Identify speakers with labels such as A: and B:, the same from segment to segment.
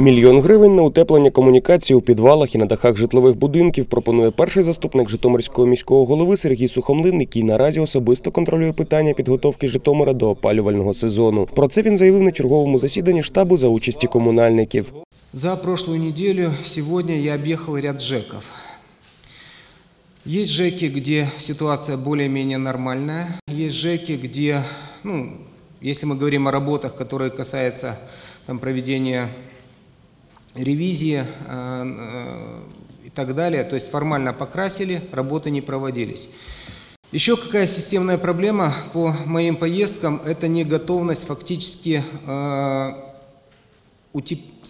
A: Мільйон гривень на утеплення комунікацій у підвалах і на дахах житлових будинків пропонує перший заступник Житомирського міського голови Сергій Сухомлин, який наразі особисто контролює питання підготовки Житомира до опалювального сезону. Про це він заявив на черговому засіданні штабу за участі комунальників.
B: За прошлую неделю сегодня я объехал ряд ЖЭКов. Есть ЖЭКи, где ситуация более-менее нормальная. Есть ЖЭКи, где, ну, если мы говорим о работах, которые касаются там, проведения ревизии э, э, и так далее, то есть формально покрасили, работы не проводились. Еще какая системная проблема по моим поездкам – это неготовность фактически э,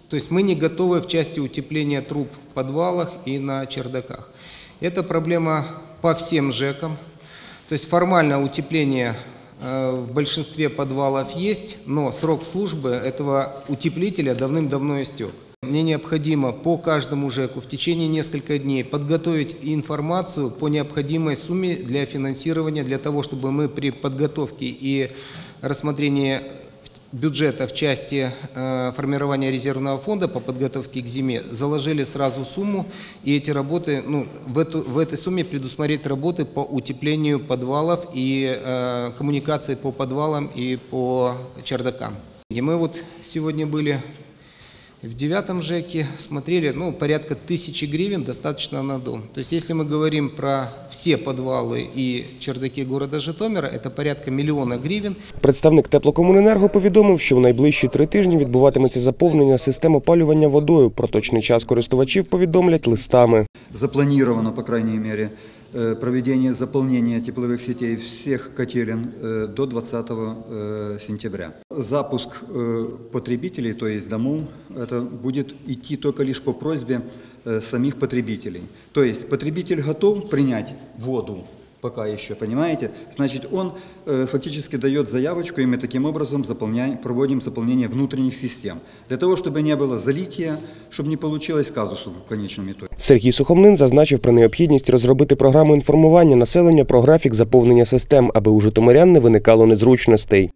B: то есть мы не готовы в части утепления труб в подвалах и на чердаках. Это проблема по всем ЖЭКам. То есть формально утепление в большинстве подвалов есть, но срок службы этого утеплителя давным-давно истек. Мне необходимо по каждому ЖЭКу в течение нескольких дней подготовить информацию по необходимой сумме для финансирования, для того, чтобы мы при подготовке и рассмотрении бюджета в части э, формирования резервного фонда по подготовке к зиме заложили сразу сумму, и эти работы, ну, в, эту, в этой сумме предусмотреть работы по утеплению подвалов и э, коммуникации по подвалам и по чердакам. И мы вот сегодня были в девятом ЖЭКе, смотрели, ну, порядка тысячи гривен достаточно на дом. То есть, если мы говорим про все подвалы и чердаки города Житомира, это порядка миллиона гривен.
A: Представник теплокомуненерго повідомив, що в найближчі три тижні відбуватиметься заповнення систем опалювання водою. Про точний час користувачів повідомлять листами.
C: Запланировано, по крайней мере, э, Проведение заполнения тепловых сетей всех котелен э, до 20 э, сентября. Запуск э, потребителей, то есть домов, это будет идти только лишь по просьбе э, самих потребителей. То есть потребитель готов принять воду, пока еще, понимаете? Значит, он э, фактически дает заявочку, и мы таким образом заполняем, проводим заполнение внутренних систем. Для того, чтобы не было залития, чтобы не получилось казусу в конечном итоге.
A: Сергій Сухомлин зазначив про необхідність розробити програму інформування населення про графік заповнення систем, аби у житомирян не виникало незручностей.